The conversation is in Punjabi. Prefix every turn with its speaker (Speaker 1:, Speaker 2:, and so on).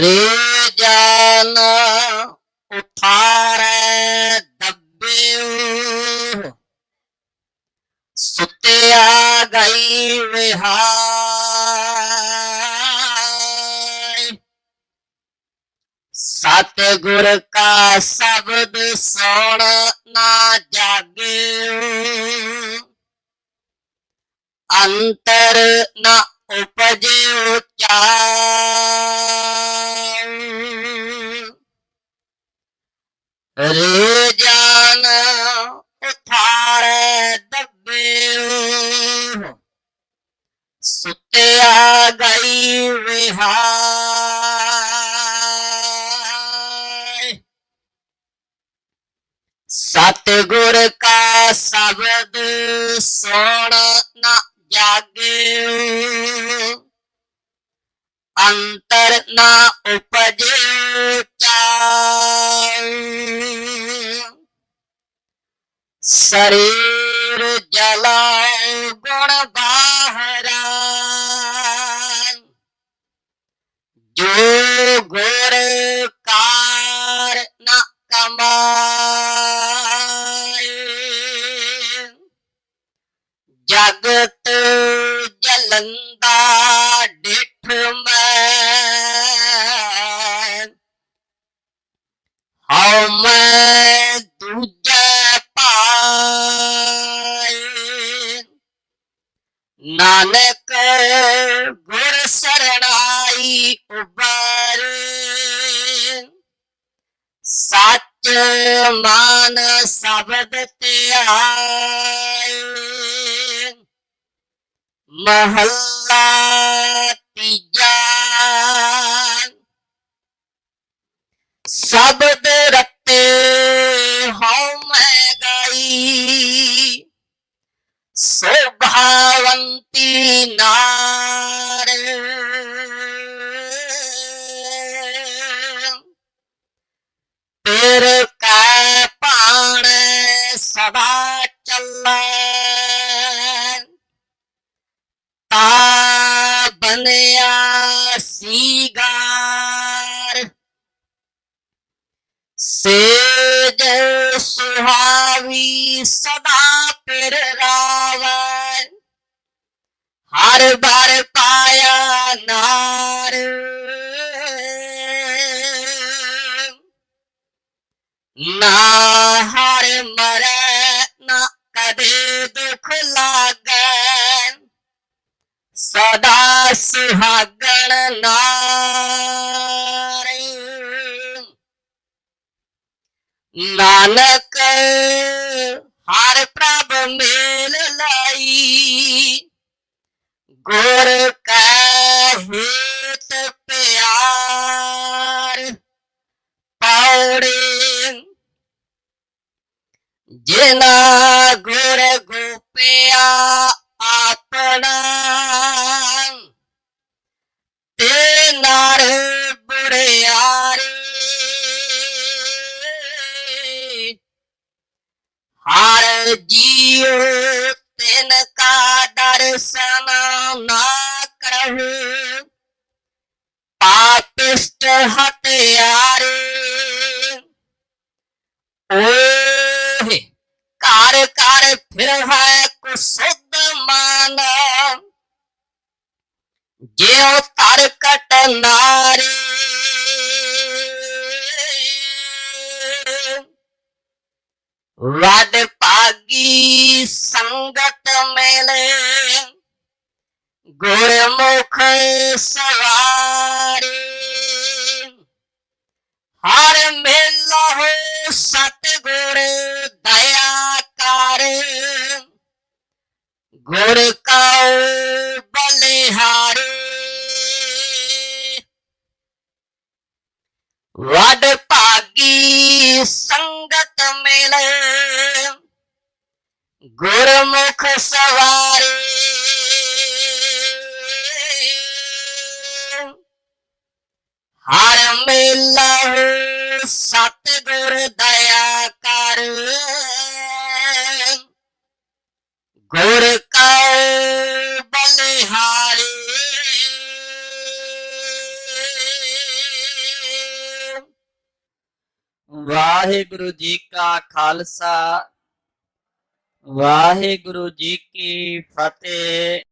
Speaker 1: ਰੇ ਜਾਨ ਉਠਾਰੇ ਦੱਬਿਓ ਸੁਤਿਆ ਗਈ ਵਿਹਾਰ। ਸਤਿਗੁਰ ਕਾ ਸ਼ਬਦ ਸੁਣ ਨਾ ਜਾਗਿਉ। ਅੰਤਰ ਨਾ ਉਪਜਿਓ ਚਾਉ ਰੇ ਜਾਨ ਉਠਾਰੇ ਦੱਬਿਓ। ਸੁਤਿਆ ਗਈ ਵਿਹਾਰ। ਸਤਿਗੁਰ ਕਾ ਸ਼ਬਦ ਸੁਣ ਨਾ ਜਾਗਿਓ। ਅੰਤਰ ਨਾ ਉਪਜੇ ਚਾਉ ਸਰੀਰ ਜਲਾਉ ਗੁਣ ਬਾਹਰਾ। ਜੋ ਗੁਰ ਕਾਰ ਨਾ ਕਮਾਏ। ਜਗਤ ਜਲੰਦਾ ਡਿਠ ਮੈਂ। ਹਉ ਮੈਂ ਦੂਜੇ ਪਾਏ ਨਾਨਕ ਗੁਰ ਸਰਣਾਈ ਸੱਚ ਮਨ ਸ਼ਬਦ ਧਿਆਏ। ਮਹੱਲਾ ਤੀਜਾ। ਸ਼ਬਦ ਰਤੇ ਹਉ ਮੈਂ ਗਾਈ। ਸੋਭਾਵੰਤੀ ਨਾ Andrea Sigar. Seder Suhavi Sada Pirra ਸੁਹਾਗਣ ਨਾਰ ਨਾਨਕ ਹਰ ਪ੍ਰਭ ਮੇਲ ਲਈ। ਗੁਰ ਹਰ ਜੀਉ ਤਿਨ ਕਾ ਦਰਸ਼ਨ ਨਾ ਕਰਹੁ ਪਾਪਿਸ਼ਟ ਹਤਿਆਰੇ ਓਹ ਕਰ ਕਰ ਫਿਰ ਹੈ ਜਿਉ ਤਰ ਕਟ ਨਾਰੇ ਵਡ ਸੰਗਤ ਮਿਲੇ ਗੁਰਮੁਖ ਸਵਾਰੀ। ਹਰ ਮੇਲਾ ਹੋ ਸਤਿਗੁਰ ਦਇਆ ਕਰ। ਗੁਰ ਕਉ ਬਲਿਹਾਰੀ। ਗੁਰਮੁਖ ਸਵਾਰੀ। ਹਰ ਮੇਲਾ ਸਤਿਗੁਰ ਦਇਆ ਕਰ। ਗੁਰ ਕਉ ਬਲਿਹਾਰੀ।
Speaker 2: ਵਾਹਿਗੁਰੂ ਜੀ ਕਾ ਖਾਲਸਾ। ਵਾਹਿਗੁਰੂ ਜੀ ਕੀ ਫਤਿਹ।